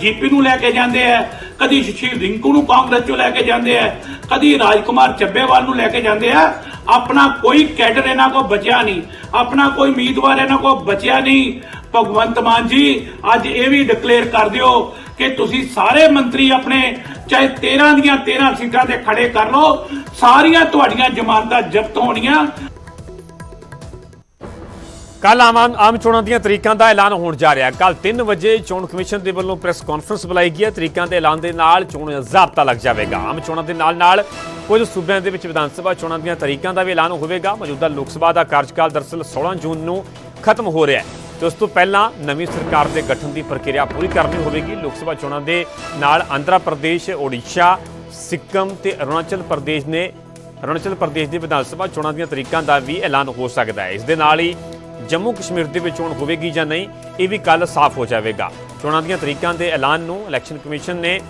ਜੀਪੀ ਨੂੰ ਲੈ ਕੇ ਜਾਂਦੇ ਆ, ਕਦੀ ਸ਼ਸ਼ੀ ਰਿੰਕੂ ਨੂੰ ਕਾਂਗਰਸ ਚੋਂ ਲੈ ਕੇ ਜਾਂਦੇ ਆ, ਕਦੀ ਰਾਜਕੁਮਾਰ ਚੱਬੇਵਾਲ ਨੂੰ ਲੈ ਕੇ ਜਾਂਦੇ ਆ, ਆਪਣਾ ਕੋਈ ਕੈਡਰ ਇਹਨਾਂ ਕੋ ਬਚਿਆ ਨਹੀਂ, ਆਪਣਾ ਕੋਈ ਉਮੀਦਵਾਰ ਇਹਨਾਂ ਕੋ ਬਚਿਆ ਨਹੀਂ। ਭਗਵੰਤ ਮਾਨ ਜੀ, ਅੱਜ ਇਹ ਵੀ ਡਿਕਲੇਅਰ ਕਰ ਦਿਓ ਕਿ ਤੁਸੀਂ ਸਾਰੇ ਮੰਤਰੀ ਆਪਣੇ, ਚਾਹੇ 13 ਦੀਆਂ 13 ਸੀਟਾਂ ਤੇ ਖੜੇ ਕਰ ਲਓ, ਸਾਰੀਆਂ ਤੁਹਾਡੀਆਂ ਜ਼ਮਾਨਤਾਂ ਜ਼ਬਤ ਹੋਣੀਆਂ ਕੱਲ ਆਮ ਆਮ ਚੋਣਾਂ ਦੀਆਂ ਤਰੀਕਾਂ ਦਾ ਐਲਾਨ ਹੋਣ ਜਾ ਰਿਹਾ ਕੱਲ 3 ਵਜੇ ਚੋਣ ਕਮਿਸ਼ਨ ਦੇ ਵੱਲੋਂ ਪ੍ਰੈਸ ਕਾਨਫਰੰਸ ਬੁਲਾਈ ਗਈ ਹੈ। ਤਰੀਕਾਂ ਦੇ ਐਲਾਨ ਦੇ ਨਾਲ ਚੋਣ ਜ਼ਾਬਤਾ ਲੱਗ ਜਾਵੇਗਾ। ਆਮ ਚੋਣਾਂ ਦੇ ਨਾਲ ਨਾਲ ਕੁਝ ਸੂਬਿਆਂ ਦੇ ਵਿੱਚ ਵਿਧਾਨ ਸਭਾ ਚੋਣਾਂ ਦੀਆਂ ਤਰੀਕਾਂ ਦਾ ਵੀ ਐਲਾਨ ਹੋਵੇਗਾ। ਮੌਜੂਦਾ ਲੋਕ ਸਭਾ ਦਾ ਕਾਰਜਕਾਲ ਦਰਅਸਲ 16 ਜੂਨ ਨੂੰ ਖਤਮ ਹੋ ਰਿਹਾ ਹੈ। ਤੇ ਉਸ ਤੋਂ ਪਹਿਲਾਂ ਨਵੀਂ ਸਰਕਾਰ ਦੇ ਗਠਨ ਦੀ ਪ੍ਰਕਿਰਿਆ ਪੂਰੀ ਕਰਨੀ ਹੋਵੇਗੀ। ਲੋਕ ਸਭਾ ਚੋਣਾਂ ਦੇ ਨਾਲ ਆਂਧਰਾ ਪ੍ਰਦੇਸ਼, ਓਡੀਸ਼ਾ, ਸਿੱਕਮ ਤੇ ਅਰੁਣਾਚਲ ਪ੍ਰਦੇਸ਼ ਨੇ ਅਰੁਣਾਚਲ ਪ੍ਰਦੇਸ਼ ਦੀ ਵਿਧਾਨ ਸਭਾ ਚੋਣਾਂ ਦੀਆਂ ਤਰੀਕਾਂ ਦਾ ਵੀ ਐਲਾਨ ਹੋ ਸਕਦਾ ਹੈ। ਇਸ ਦੇ ਨਾਲ ਹੀ ਜੰਮੂ ਕਸ਼ਮੀਰ ਦੇ ਵਿੱਚ ਚੋਣ ਹੋਵੇਗੀ ਜਾਂ ਨਹੀਂ ਇਹ ਵੀ ਕੱਲ ਸਾਫ਼ ਹੋ ਜਾਵੇਗਾ। ਚੋਣਾਂ ਦੀਆਂ ਤਰੀਕਾਂ ਦੇ ਐਲਾਨ ਨੂੰ ਇਲੈਕਸ਼ਨ ਕਮਿਸ਼ਨ ਨੇ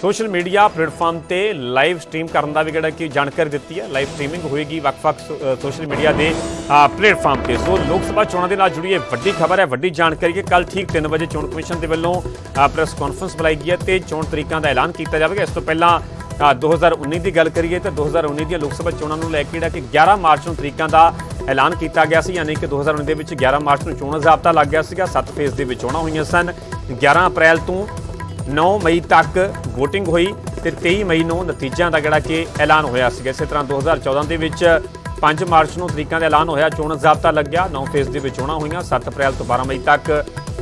ਸੋਸ਼ਲ ਮੀਡੀਆ ਪਲੇਟਫਾਰਮ ਤੇ ਲਾਈਵ ਸਟ੍ਰੀਮ ਕਰਨ ਦਾ ਵੀ ਜਿਹੜਾ ਕਿ ਜਾਣਕਾਰੀ ਦਿੱਤੀ ਹੈ। ਲਾਈਵ ਸਟ੍ਰੀਮਿੰਗ ਹੋਏਗੀ ਵੱਖ-ਵੱਖ ਸੋ- ਸੋਸ਼ਲ ਮੀਡੀਆ ਦੇ ਪਲੇਟਫਾਰਮ ਤੇ। ਸੋ ਲੋਕ ਸਭਾ ਚੋਣਾਂ ਦੇ ਨਾਲ ਜੁੜੀ ਇਹ ਵੱਡੀ ਖਬਰ ਹੈ ਵੱਡੀ ਜਾਣਕਾਰੀ ਹੈ। ਕੱਲ ਠੀਕ 3 ਵਜੇ ਚੋਣ ਕਮਿਸ਼ਨ ਦੇ ਵੱਲੋਂ ਪ੍ਰੈਸ ਕਾਨਫਰੰਸ ਬੁਲਾਈ ਗਈ ਹੈ ਤੇ ਚੋਣ ਤਰੀਕਾਂ ਦਾ ਐਲਾਨ ਕੀਤਾ ਜਾਵੇਗਾ। ਇਸ ਤੋਂ ਪਹਿਲਾਂ ਅ, 2019 ਦੀ ਗੱਲ ਕਰੀਏ ਤਾਂ 2019 ਦੀਆਂ ਲੋਕ ਸਭਾ ਚੋਣਾਂ ਨੂੰ ਲੈ ਕੇ ਜਿਹੜਾ ਕਿ 11 ਮਾਰਚ ਨੂੰ ਤਰੀਕਾਂ ਦਾ ਐਲਾਨ ਕੀਤਾ ਗਿਆ ਸੀ, ਯਾਨੀ ਕਿ 2019 ਦੇ ਵਿੱਚ 11 ਮਾਰਚ ਨੂੰ ਚੋਣਾਂ ਜ਼ਾਬਤਾ ਲੱਗ ਗਿਆ ਸੀਗਾ 7 ਫੇਜ਼ ਦੇ ਵਿੱਚ ਚੋਣਾਂ ਹੋਈਆਂ ਸਨ। 11 ਅਪ੍ਰੈਲ ਤੋਂ 9 ਮਈ ਤੱਕ VOTING ਹੋਈ ਤੇ 23 ਮਈ ਨੂੰ ਨਤੀਜਿਆਂ ਦਾ ਜਿਹੜਾ ਕਿ ਐਲਾਨ ਹੋਇਆ ਸੀਗਾ। ਇਸੇ ਤਰ੍ਹਾਂ 2014 ਦੇ ਵਿੱਚ 5 ਮਾਰਚ ਨੂੰ ਤਰੀਕਾਂ ਦਾ ਐਲਾਨ ਹੋਇਆ, ਚੋਣ ਜ਼ਾਬਤਾ ਲੱਗਿਆ 9 ਫੇਜ਼ ਦੇ ਵਿੱਚ ਚੋਣਾਂ ਹੋਈਆਂ 7 ਅਪ੍ਰੈਲ ਤੋਂ 12 ਮਈ ਤੱਕ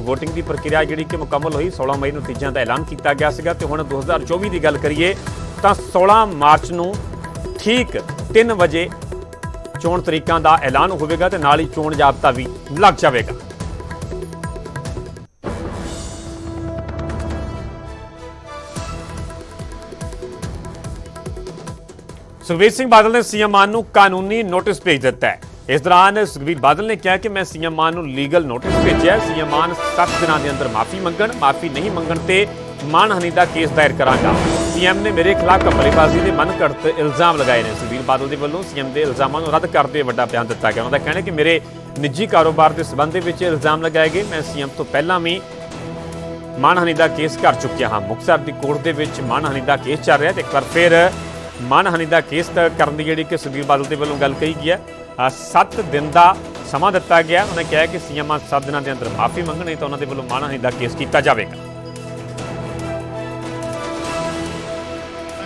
VOTING ਦੀ ਪ੍ਰਕਿਰਿਆ ਜਿਹੜੀ ਕਿ ਮੁਕੰਮਲ ਹੋਈ 16 ਮਈ ਨੂੰ ਨਤੀਜਿਆਂ ਦਾ ਐਲਾਨ ਕੀਤਾ ਗਿਆ ਸੀਗਾ। ਤੇ ਹੁਣ 2024 ਦੀ ਗੱਲ ਕਰੀਏ ਤਾਂ 16 ਮਾਰਚ ਨੂੰ ਠੀਕ 3 ਵਜੇ ਚੋਣ ਤਰੀਕਾਂ ਦਾ ਐਲਾਨ ਹੋਵੇਗਾ ਤੇ ਨਾਲ ਹੀ ਚੋਣ ਜ਼ਾਬਤਾ ਵੀ ਲੱਗ ਜਾਵੇਗਾ। ਸੁਖਬੀਰ ਸਿੰਘ ਬਾਦਲ ਨੇ ਸੀਐਮ ਮਾਨ ਨੂੰ ਕਾਨੂੰਨੀ ਨੋਟਿਸ ਭੇਜ ਦਿੱਤਾ ਹੈ। ਇਸ ਦੌਰਾਨ ਸੁਖਬੀਰ ਬਾਦਲ ਨੇ ਕਿਹਾ ਕਿ ਮੈਂ ਸੀਐਮ ਮਾਨ ਨੂੰ ਲੀਗਲ ਨੋਟਿਸ ਭੇਜਿਆ ਸੀਐਮ ਮਾਨ 7 ਦਿਨਾਂ ਦੇ ਅੰਦਰ ਮਾਫੀ ਮੰਗਣ, ਮਾਫੀ ਨਹੀਂ ਮੰਗਣ ਤੇ ਮਾਨਹਾਨੀ ਦਾ ਕੇਸ ਦਾਇਰ ਕਰਾਂਗਾ। ਸੀਐਮ ਨੇ ਮੇਰੇ ਖਿਲਾਫ ਕਮਲੇਬਾਜ਼ੀ ਦੇ ਮਨਘੜਤ ਇਲਜ਼ਾਮ ਲਗਾਏ ਨੇ। ਸੁਖਬੀਰ ਬਾਦਲ ਦੇ ਵੱਲੋਂ ਸੀਐਮ ਦੇ ਇਲਜ਼ਾਮਾਂ ਨੂੰ ਰੱਦ ਕਰਦੇ ਹੋਏ ਵੱਡਾ ਬਿਆਨ ਦਿੱਤਾ ਗਿਆ। ਉਹਨਾਂ ਦਾ ਕਹਿਣਾ ਕਿ ਮੇਰੇ ਨਿੱਜੀ ਕਾਰੋਬਾਰ ਦੇ ਸਬੰਧ ਦੇ ਵਿੱਚ ਇਲਜ਼ਾਮ ਲਗਾਏ ਗਏ। ਮੈਂ ਸੀਐਮ ਤੋਂ ਪਹਿਲਾਂ ਵੀ ਮਾਨਹਾਨੀ ਦਾ ਕੇਸ ਕਰ ਚੁੱਕਿਆ ਹਾਂ। ਮੁਕਤਸਰ ਦੀ ਕੋਰਟ ਦੇ ਵਿੱਚ ਮਾਨਹਾਨੀ ਦਾ ਕੇਸ ਚੱਲ ਰਿਹਾ ਤੇ ਇੱਕ ਵਾਰ ਫਿਰ ਮਾਨਹਾਨੀ ਦਾ ਕੇਸ ਕਰਨ ਦੀ ਜਿਹੜੀ ਕਿ ਸੁਖਬੀਰ ਬਾਦਲ ਦੇ ਵੱਲੋਂ ਗੱਲ ਕਹੀ ਗਈ ਹੈ। 7 ਦਿਨ ਦਾ ਸਮਾਂ ਦਿੱਤਾ ਗਿਆ। ਉਹਨੇ ਕਿਹਾ ਕਿ ਸੀਐਮ 7 ਦਿਨਾਂ ਦੇ ਅੰਦਰ ਮਾਫੀ ਮੰਗਣੀ ਤਾਂ ਉਹਨਾਂ ਦੇ ਵੱਲੋਂ ਮਾਨਹਾਨੀ ਦਾ ਕੇਸ ਕੀਤਾ ਜਾਵੇਗਾ।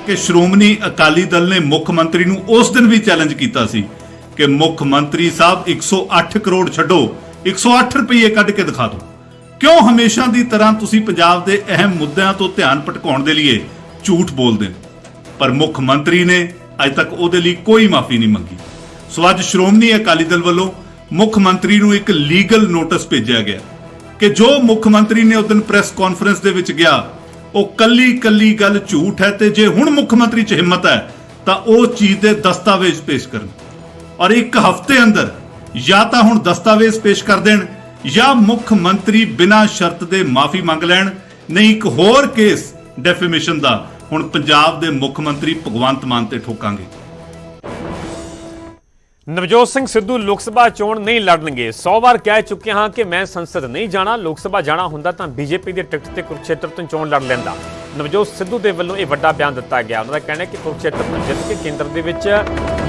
ਕਿ ਸ਼੍ਰੋਮਣੀ ਅਕਾਲੀ ਦਲ ਨੇ ਮੁੱਖ ਮੰਤਰੀ ਨੂੰ ਉਸ ਦਿਨ ਵੀ ਚੈਲੰਜ ਕੀਤਾ ਸੀ ਕਿ ਮੁੱਖ ਮੰਤਰੀ ਸਾਹਿਬ 108 ਕਰੋੜ ਛੱਡੋ 108 ਰੁਪਏ ਕੱਢ ਕੇ ਦਿਖਾ ਦਿਓ। ਕਿਉਂ ਹਮੇਸ਼ਾ ਦੀ ਤਰ੍ਹਾਂ ਤੁਸੀਂ ਪੰਜਾਬ ਦੇ ਅਹਿਮ ਮੁੱਦਿਆਂ ਤੋਂ ਧਿਆਨ ਭਟਕਾਉਣ ਦੇ ਲਈ ਝੂਠ ਬੋਲਦੇ ਪਰ ਮੁੱਖ ਮੰਤਰੀ ਨੇ ਅਜੇ ਤੱਕ ਉਹਦੇ ਲਈ ਕੋਈ ਮਾਫੀ ਨਹੀਂ ਮੰਗੀ। ਸੋ ਅੱਜ ਸ਼੍ਰੋਮਣੀ ਅਕਾਲੀ ਦਲ ਵੱਲੋਂ ਮੁੱਖ ਮੰਤਰੀ ਨੂੰ ਇੱਕ ਲੀਗਲ ਨੋਟਿਸ ਭੇਜਿਆ ਗਿਆ ਕਿ ਜੋ ਮੁੱਖ ਮੰਤਰੀ ਨੇ ਉਸ ਦਿਨ ਪ੍ਰੈਸ ਕਾਨਫਰੰਸ ਦੇ ਵਿੱਚ ਗਿਆ ਉਹ ਕੱਲੀ ਕੱਲੀ ਗੱਲ ਝੂਠ ਹੈ ਤੇ ਜੇ ਹੁਣ ਮੁੱਖ ਮੰਤਰੀ 'ਚ ਹਿੰਮਤ ਹੈ, ਤਾਂ ਉਹ ਚੀਜ਼ ਦੇ ਦਸਤਾਵੇਜ਼ ਪੇਸ਼ ਕਰਨ। ਔਰ ਇੱਕ ਹਫ਼ਤੇ ਅੰਦਰ ਜਾਂ ਤਾਂ ਹੁਣ ਦਸਤਾਵੇਜ਼ ਪੇਸ਼ ਕਰ ਦੇਣ, ਜਾਂ ਮੁੱਖ ਮੰਤਰੀ ਬਿਨਾਂ ਸ਼ਰਤ ਦੇ ਮਾਫੀ ਮੰਗ ਲੈਣ, ਨਹੀਂ ਇੱਕ ਹੋਰ ਕੇਸ ਡੈਫੇਮੇਸ਼ਨ ਦਾ ਹੁਣ ਪੰਜਾਬ ਦੇ ਮੁੱਖ ਮੰਤਰੀ ਭਗਵੰਤ ਮਾਨ ਤੇ ਠੋਕਾਂਗੇ। ਨਵਜੋਤ ਸਿੰਘ ਸਿੱਧੂ ਲੋਕ ਸਭਾ ਚੋਣ ਨਹੀਂ ਲੜਨਗੇ। 100 ਵਾਰ ਕਹਿ ਚੁੱਕੇ ਹਾਂ ਕਿ ਮੈਂ ਸੰਸਦ ਨਹੀਂ ਜਾਣਾ, ਲੋਕ ਸਭਾ ਜਾਣਾ ਹੁੰਦਾ ਤਾਂ ਬੀਜੇਪੀ ਦੇ ਟਿਕਟ ਤੇ ਕੁਰਕਸ਼ੇਤਰ ਤੋਂ ਚੋਣ ਲੜ ਲੈਂਦਾ। ਨਵਜੋਤ ਸਿੱਧੂ ਦੇ ਵੱਲੋਂ ਇਹ ਵੱਡਾ ਬਿਆਨ ਦਿੱਤਾ ਗਿਆ। ਉਹਨਾਂ ਦਾ ਕਹਿਣਾ ਹੈ ਕਿ ਕੁਰਕਸ਼ੇਤਰ ਤੋਂ ਜਿੱਤ ਕੇ ਕੇਂਦਰ ਦੇ ਵਿੱਚ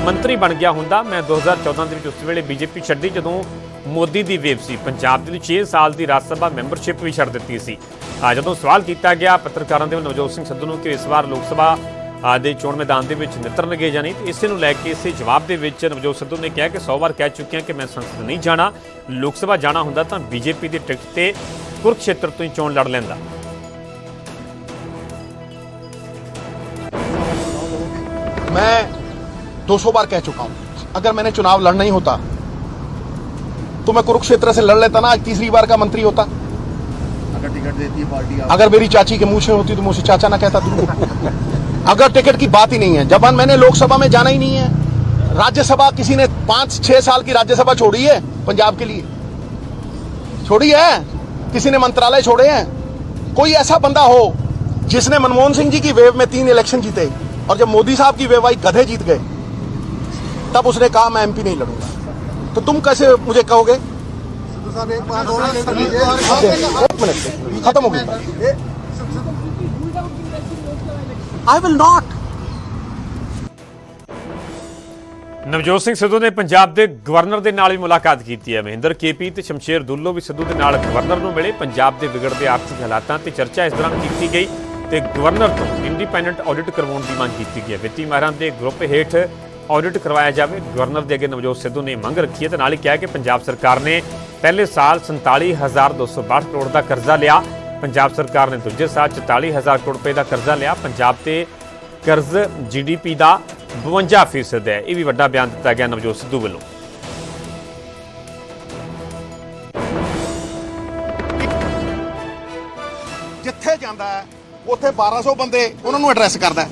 ਮੰਤਰੀ ਬਣ ਗਿਆ ਹੁੰਦਾ। ਮੈਂ 2014 ਦੇ ਵਿੱਚ ਉਸ ਵੇਲੇ ਬੀਜੇਪੀ ਛੱਡੀ ਜਦੋਂ ਮੋਦੀ ਦੀ ਵੇਵ ਸੀ। ਪੰਜਾਬ ਦੇ ਲਈ 6 ਸਾਲ ਦੀ ਰਾਜ ਸਭਾ ਮੈਂਬਰਸ਼ਿਪ ਵੀ ਛੱਡ ਦਿੱਤੀ ਸੀ। ਜਦੋਂ ਸਵਾਲ ਕੀਤਾ ਗਿਆ, ਪੱਤਰਕਾਰਾਂ ਦੇ ਵੱਲੋਂ ਨਵਜੋਤ ਸਿੰਘ ਸਿੱਧੂ ਨੂੰ ਕਿ ਇਸ ਵਾਰ ਲੋਕ ਸਭਾ ਦੇ ਚੋਣ ਮੈਦਾਨ ਦੇ ਵਿੱਚ ਨਿਤਰਨਗੇ ਜਾਂ ਨਹੀਂ ਤੇ ਇਸੇ ਨੂੰ ਲੈ ਕੇ ਇਸੇ ਜਵਾਬ ਦੇ ਵਿੱਚ ਨਵਜੋਤ ਸਿੱਧੂ ਨੇ ਕਿਹਾ ਕਿ 100 ਵਾਰ ਕਹਿ ਚੁੱਕਿਆ ਕਿ ਮੈਂ ਸੰਸਦ ਨਹੀਂ ਜਾਣਾ ਲੋਕ ਸਭਾ ਜਾਣਾ ਹੁੰਦਾ ਤਾਂ ਬੀਜੇਪੀ ਦੀ ਟਿਕਟ ਤੇ ਕੁਰਕਸ਼ੇਤਰ ਤੋਂ ਹੀ ਚੋਣ ਲੜ ਲੈਂਦਾ मैं 200 बार कह चुका हूं अगर मैंने चुनाव लड़ना ही होता तो मैं कुरुक्षेत्र से लड़ लेता ना आज तीसरी बार का मंत्री होता अगर टिकट देती है पार्टी आप अगर मेरी चाची के मुंह से होती तो मुझसे चाचा ना कहता तुमको अगर टिकट की बात ही नहीं है। जब मैंने लोकसभा में जाना ही नहीं है। राज्यसभा किसी ने पाँच छह साल की राज्यसभा छोड़ी है पंजाब के लिए। छोड़ी है। किसी ने मंत्रालय छोड़े हैं। कोई ऐसा बंदा हो जिसने मनमोहन सिंह जी की वेव में तीन इलेक्शन जीते और जब मोदी साहब की वेव आई गधे जीत गए तब उसने कहा मैं एमपी नहीं लड़ूँगा। तो तुम कैसे मुझे कहोगे? खत्म हो गई I will not Navjot Singh Sidhu ਨੇ ਪੰਜਾਬ ਦੇ ਗਵਰਨਰ ਦੇ ਨਾਲ ਵੀ ਮੁਲਾਕਾਤ ਕੀਤੀ ਹੈ। ਮਹਿੰਦਰ ਕੇਪੀ ਤੇ ਸ਼ਮਸ਼ੇਰ ਦੁੱਲੋ ਵੀ ਸਿੱਧੂ ਦੇ ਨਾਲ ਗਵਰਨਰ ਨੂੰ ਮਿਲੇ। ਪੰਜਾਬ ਦੇ ਵਿਗੜਦੇ ਆਰਥਿਕ ਹਾਲਾਤਾਂ ਤੇ ਚਰਚਾ ਇਸ ਦੌਰਾਨ ਕੀਤੀ ਗਈ ਤੇ ਗਵਰਨਰ ਤੋਂ ਇੰਡੀਪੈਂਡੈਂਟ ਆਡਿਟ ਕਰਵਾਉਣ ਦੀ ਮੰਗ ਕੀਤੀ ਗਈ ਹੈ। ਵਿੱਤੀ ਮਾਰਾਂ ਦੇ ਗਰੁੱਪ ਹੇਠ ਆਡਿਟ ਕਰਵਾਇਆ ਜਾਵੇ। ਗਵਰਨਰ ਦੇ ਅੱਗੇ ਨਵਜੋਤ ਸਿੱਧੂ ਨੇ ਮੰਗ ਰੱਖੀ ਹੈ ਤੇ ਨਾਲ ਹੀ ਕਿਹਾ ਕਿ ਪੰਜਾਬ ਸਰਕਾਰ ਨੇ ਪਹਿਲੇ ਸਾਲ 47262 ਕਰੋੜ ਦਾ ਕਰਜ਼ਾ ਲਿਆ। ਪੰਜਾਬ ਸਰਕਾਰ ਨੇ ਦੂਜੇ ਸਾਲ 44000 ਕਰੋੜ ਰੁਪਏ ਦਾ ਕਰਜ਼ਾ ਲਿਆ। ਪੰਜਾਬ ਤੇ ਕਰਜ਼ ਜੀਡੀਪੀ ਦਾ 52% ਹੈ। ਇਹ ਵੀ ਵੱਡਾ ਬਿਆਨ ਦਿੱਤਾ ਗਿਆ ਨਵਜੋਤ ਸਿੱਧੂ ਵੱਲੋਂ। ਜਿੱਥੇ ਜਾਂਦਾ ਹੈ ਉੱਥੇ 1200 ਬੰਦੇ ਉਹਨਾਂ ਨੂੰ ਐਡਰੈਸ ਕਰਦਾ ਹੈ।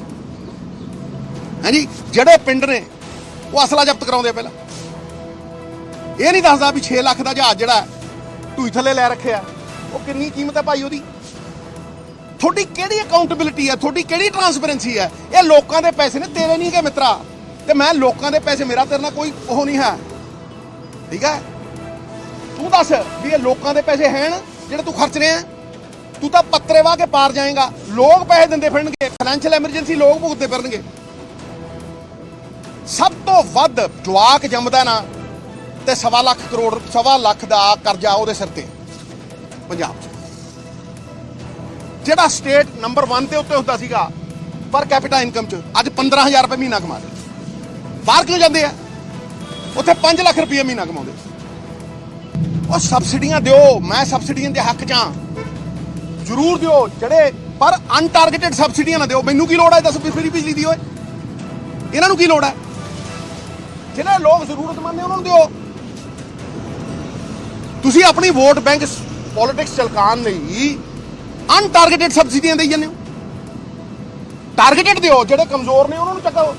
ਹਾਂਜੀ ਜਿਹੜੇ ਪਿੰਡ ਨੇ ਉਹ ਅਸਲਾ ਜ਼ਬਤ ਕਰਾਉਂਦੇ ਪਹਿਲਾਂ। ਇਹ ਨਹੀਂ ਦੱਸਦਾ ਵੀ 6 ਲੱਖ ਦਾ ਜਹਾਜ਼ ਜਿਹੜਾ ਹੈ, ਢੂਈ ਥੱਲੇ ਲੈ ਰੱਖਿਆ। ਉਹ ਕਿੰਨੀ ਕੀਮਤ ਹੈ ਭਾਈ ਉਹਦੀ? ਤੁਹਾਡੀ ਕਿਹੜੀ ਅਕਾਊਂਟੇਬਿਲਿਟੀ ਹੈ? ਤੁਹਾਡੀ ਕਿਹੜੀ ਟਰਾਂਸਪੇਰੈਂਸੀ ਹੈ? ਇਹ ਲੋਕਾਂ ਦੇ ਪੈਸੇ ਨੇ, ਤੇਰੇ ਨਹੀਂ ਗੇ ਮਿੱਤਰਾ। ਤੇ ਮੈਂ ਲੋਕਾਂ ਦੇ ਪੈਸੇ, ਮੇਰਾ ਤੇਰੇ ਨਾਲ ਕੋਈ ਉਹ ਨਹੀਂ ਹੈ। ਠੀਕ ਹੈ? ਤੂੰ ਦੱਸ ਵੀ ਇਹ ਲੋਕਾਂ ਦੇ ਪੈਸੇ ਹਨ ਜਿਹੜੇ ਤੂੰ ਖਰਚ ਰਿਹਾ ਤੂੰ ਤਾਂ ਪੱਤਰੇ ਵਾਹ ਕੇ ਪਾਰ ਜਾਏਗਾ। ਲੋਕ ਪੈਸੇ ਦਿੰਦੇ ਫਿਰਨਗੇ। ਫਾਈਨੈਂਸ਼ੀਅਲ ਐਮਰਜੈਂਸੀ ਲੋਕ ਭੁਗਤਦੇ ਫਿਰਨਗੇ। ਸਭ ਤੋਂ ਵੱਧ ਜਵਾਕ ਜੰਮਦਾ ਨਾ ਤੇ ਸਵਾ ਲੱਖ ਕਰੋੜ, ਸਵਾ ਲੱਖ ਦਾ ਕਰਜ਼ਾ ਉਹਦੇ ਸਿਰ ਤੇ। ਪੰਜਾਬ 'ਚ। ਜਿਹੜਾ ਸਟੇਟ ਨੰਬਰ 1 ਤੇ ਉੱਤੇ ਹੁੰਦਾ ਸੀਗਾ ਪਰ ਕੈਪੀਟਾ ਇਨਕਮ 'ਚ, ਅੱਜ 15000 ਰੁਪਏ ਮਹੀਨਾ ਕਮਾ ਰਹੇ। ਬਾਹਰ ਕਿਉਂ ਜਾਂਦੇ ਆ? ਉੱਥੇ 5 ਲੱਖ ਰੁਪਏ ਮਹੀਨਾ ਕਮਾਉਂਦੇ। ਉਹ ਸਬਸਿਡੀਆਂ ਦਿਓ, ਮੈਂ ਸਬਸਿਡੀਆਂ ਦੇ ਹੱਕ 'ਚ ਹਾਂ ਜ਼ਰੂਰ ਦਿਓ, ਜਿਹੜੇ ਪਰ ਅਨਟਾਰਗੇਟਿਡ ਸਬਸਿਡੀਆਂ ਨਾ ਦਿਓ। ਮੈਨੂੰ ਕੀ ਲੋੜ ਹੈ ਦੱਸ ਫਰੀ ਬਿਜਲੀ ਦੀ ਓਏ? ਇਹਨਾਂ ਨੂੰ ਕੀ ਲੋੜ ਹੈ ਜਿਹੜੇ ਲੋਕ ਜ਼ਰੂਰਤਮੰਦ ਨੇ, ਉਹਨਾਂ ਨੂੰ ਦਿਓ। ਤੁਸੀਂ ਆਪਣੀ ਵੋਟ ਬੈਂਕ ਪੋਲਿਟਿਕਸ ਚਲਕਾਉਣ ਲਈ ਅਨਟਾਰਗੇਟਡ ਸਬਸਿਡੀਆਂ ਦੇਈ ਜਾਂਦੇ ਹੋ। ਟਾਰਗੇਟਡ ਦਿਓ, ਜਿਹੜੇ ਕਮਜ਼ੋਰ ਨੇ ਉਹਨਾਂ ਨੂੰ ਚੱਕੋ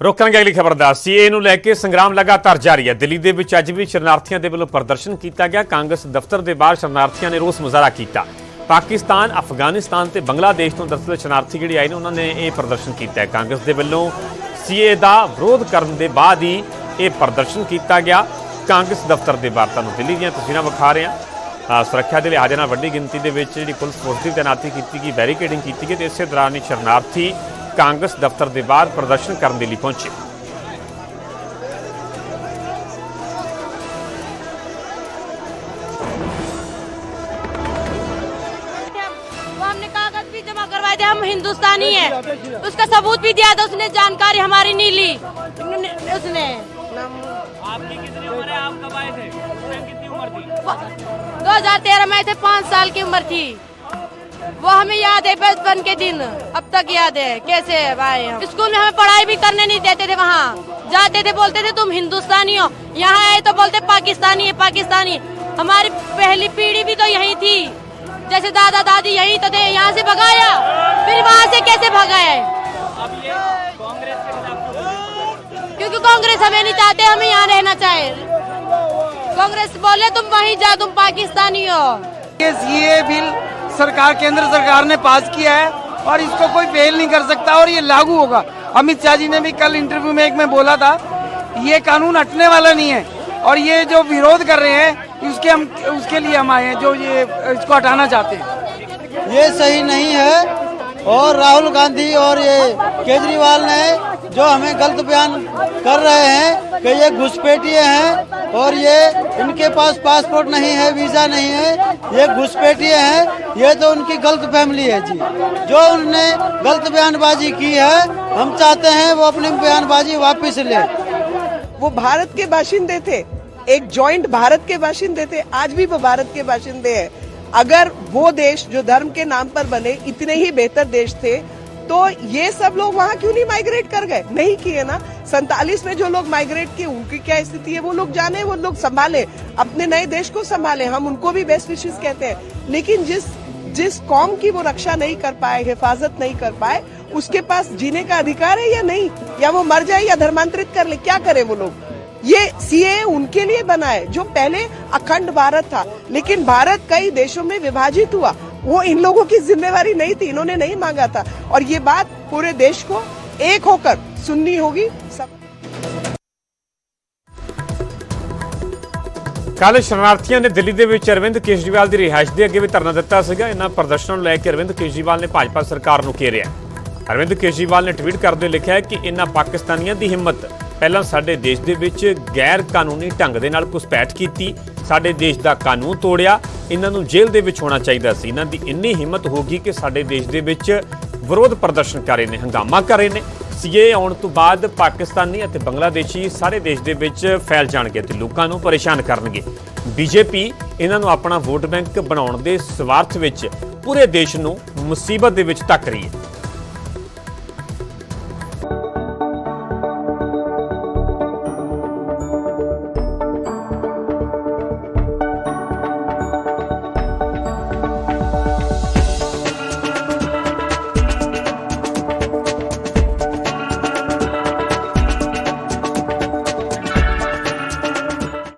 ਰੋਕਾਂਗੇ ਅਗਲੀ ਖਬਰ ਦਾ। ਸੀਏ ਨੂੰ ਲੈ ਕੇ ਸੰਗਰਾਮ ਲਗਾਤਾਰ ਜਾਰੀ ਹੈ। ਦਿੱਲੀ ਦੇ ਵਿੱਚ ਅੱਜ ਵੀ ਸ਼ਰਨਾਰਥੀਆਂ ਦੇ ਵੱਲੋਂ ਪ੍ਰਦਰਸ਼ਨ ਕੀਤਾ ਗਿਆ। ਕਾਂਗਰਸ ਦਫ਼ਤਰ ਦੇ ਬਾਹਰ ਸ਼ਰਨਾਰਥੀਆਂ ਨੇ ਰੋਸ ਮੁਜ਼ਾਹਰਾ ਕੀਤਾ। ਪਾਕਿਸਤਾਨ, ਅਫਗਾਨਿਸਤਾਨ ਤੇ ਬੰਗਲਾਦੇਸ਼ ਤੋਂ ਦਰਅਸਲ ਸ਼ਰਨਾਰਥੀ ਜਿਹੜੇ ਆਏ ਨੇ, ਉਹਨਾਂ ਨੇ ਇਹ ਪ੍ਰਦਰਸ਼ਨ ਕੀਤਾ ਹੈ। ਕਾਂਗਰਸ ਦੇ ਵੱਲੋਂ ਸੀਏ ਦਾ ਵਿਰੋਧ ਕਰਨ ਦੇ ਬਾਅਦ ਹੀ ਇਹ ਪ੍ਰਦਰਸ਼ਨ ਕੀਤਾ ਗਿਆ। ਕਾਂਗਰਸ ਦਫ਼ਤਰ ਦੇ ਬਾਹਰ ਤੁਹਾਨੂੰ ਦਿੱਲੀ ਦੀਆਂ ਤਸਵੀਰਾਂ ਵਿਖਾ ਰਹੇ ਹਾਂ। ਸੁਰੱਖਿਆ ਦੇ ਲਿਹਾਜ਼ ਨਾਲ ਵੱਡੀ ਗਿਣਤੀ ਦੇ ਵਿੱਚ ਜਿਹੜੀ ਪੁਲਿਸ ਫੋਰਸ ਦੀ ਤਾਇਨਾਤੀ ਕੀਤੀ ਗਈ, ਬੈਰੀਕੇਡਿੰਗ ਕੀਤੀ ਗਈ ਤੇ ਇਸੇ ਦੌਰਾਨ ਹੀ ਸ਼ਰਨਾਰਥੀ ਕਾਂਗਰਸ ਦਫ਼ਤਰ ਦੇ ਬਾਹਰ ਪ੍ਰਦਰਸ਼ਨ ਕਰਨ ਦੇ ਲਈ ਪਹੁੰਚੇ। थे हम हिंदुस्तानी है। उसका सबूत भी दिया था उसने जानकारी हमारी नहीं ली। उसने। आपकी कितनी उम्र है? आप कब आए थे? कितनी उम्र थी? दो हज़ार तेरह में थे पाँच साल की उम्र थी। वो हमें याद है बचपन के दिन। अब तक याद है कैसे आए हम। स्कूल में हमें पढ़ाई भी करने नहीं देते थे वहाँ। जाते थे बोलते थे तुम हिंदुस्तानी हो। यहाँ आए तो बोलते पाकिस्तानी है पाकिस्तानी हमारी पहली पीढ़ी भी तो यही थी। जैसे दादा दादी यही तो थे यहाँ से भगाया। फिर वहाँ से कैसे भगाए? क्योंकि कांग्रेस हमें नहीं चाहते हमें यहाँ रहना चाहे कांग्रेस बोले तुम वहीं जाओ तुम पाकिस्तानी हो। ये बिल सरकार केंद्र सरकार ने पास किया है और इसको कोई फेल नहीं कर सकता और ये लागू होगा। अमित शाह जी ने भी कल इंटरव्यू में एक में बोला था ये कानून हटने वाला नहीं है और ये जो विरोध कर रहे हैं उसके हम उसके लिए हम आए हैं जो ये इसको हटाना चाहते हैं। ये सही नहीं है। और राहुल गांधी और ये केजरीवाल ने जो हमें गलत बयान कर रहे हैं कि ये घुसपैठिए हैं और ये इनके पास पासपोर्ट नहीं है वीज़ा नहीं है ये घुसपैठिए हैं ये तो उनकी गलत फैमिली है जी। जो उनने गलत बयानबाजी की है हम चाहते हैं वो अपनी बयानबाजी वापस ले। वो भारत के बाशिंदे थे। एक जॉइंट भारत के बाशिंदे थे, आज भी वो भारत के बाशिंदे हैं। अगर वो देश जो धर्म के नाम पर बने, इतने ही बेहतर देश थे तो ये सब लोग वहाँ क्यों नहीं माइग्रेट कर गए? नहीं किए ना। सैतालीस में जो लोग माइग्रेट किए, उनकी क्या स्थिति है? वो लोग जाने, वो लोग संभाले। अपने नए देश को संभाले। हम उनको भी बेस्ट विशेष कहते हैं। लेकिन जिस जिस कौम की वो रक्षा नहीं कर पाए, हिफाजत नहीं कर पाए, उसके पास जीने का अधिकार है या नहीं? या वो मर जाए या धर्मांतरित कर ले, क्या करे वो लोग? ये सीए उनके लिए बना है जो पहले अखंड भारत था लेकिन भारत कई देशों में विभाजित हुआ वो इन लोगों की जिम्मेवारी नहीं थी इन्होंने नहीं मांगा था और ये बात पूरे देश को एक होकर सुननी होगी सब ਕੱਲ ਸ਼ਰਨਾਰਥੀਆਂ ਨੇ ਦਿੱਲੀ ਦੇ ਵਿੱਚ ਅਰਵਿੰਦ ਕੇਜਰੀਵਾਲ ਦੀ ਰਿਹਾਇਸ਼ ਦੇ ਅੱਗੇ ਵੀ ਧਰਨਾ ਦਿੱਤਾ ਸੀਗਾ ਇਹਨਾਂ ਪ੍ਰਦਰਸ਼ਨਾਂ ਨੂੰ ਲੈ ਕੇ ਅਰਵਿੰਦ ਕੇਜਰੀਵਾਲ ਨੇ ਭਾਜਪਾ ਸਰਕਾਰ ਨੂੰ ਘੇਰਿਆ ਅਰਵਿੰਦ ਕੇਜਰੀਵਾਲ ਨੇ ਟਵੀਟ ਕਰਦੇ ਹੋਏ ਲਿਖਿਆ ਹੈ ਕਿ ਇਹਨਾਂ ਪਾਕਿਸਤਾਨੀਆਂ ਦੀ ਹਿੰਮਤ ਪਹਿਲਾਂ ਸਾਡੇ ਦੇਸ਼ ਦੇ ਵਿੱਚ ਗੈਰ ਕਾਨੂੰਨੀ ਢੰਗ ਦੇ ਨਾਲ ਘੁਸਪੈਠ ਕੀਤੀ, ਸਾਡੇ ਦੇਸ਼ ਦਾ ਕਾਨੂੰਨ ਤੋੜਿਆ, ਇਹਨਾਂ ਨੂੰ ਜੇਲ੍ਹ ਦੇ ਵਿੱਚ ਹੋਣਾ ਚਾਹੀਦਾ ਸੀ। ਇਹਨਾਂ ਦੀ ਇੰਨੀ ਹਿੰਮਤ ਹੋ ਗਈ ਕਿ ਸਾਡੇ ਦੇਸ਼ ਦੇ ਵਿੱਚ ਵਿਰੋਧ ਪ੍ਰਦਰਸ਼ਨ ਕਰ ਰਹੇ ਨੇ, ਹੰਗਾਮਾ ਕਰ ਰਹੇ ਨੇ। ਸੀਏ ਆਉਣ ਤੋਂ ਬਾਅਦ ਪਾਕਿਸਤਾਨੀ ਅਤੇ ਬੰਗਲਾਦੇਸ਼ੀ ਸਾਰੇ ਦੇਸ਼ ਦੇ ਵਿੱਚ ਫੈਲ ਜਾਣਗੇ ਤੇ ਲੋਕਾਂ ਨੂੰ ਪਰੇਸ਼ਾਨ ਕਰਨਗੇ। ਬੀਜੇਪੀ ਇਹਨਾਂ ਨੂੰ ਆਪਣਾ ਵੋਟ ਬੈਂਕ ਬਣਾਉਣ ਦੇ ਸਵਾਰਥ ਵਿੱਚ ਪੂਰੇ ਦੇਸ਼ ਨੂੰ ਮੁਸੀਬਤ ਦੇ ਵਿੱਚ ਧੱਕ ਰਹੀ ਹੈ।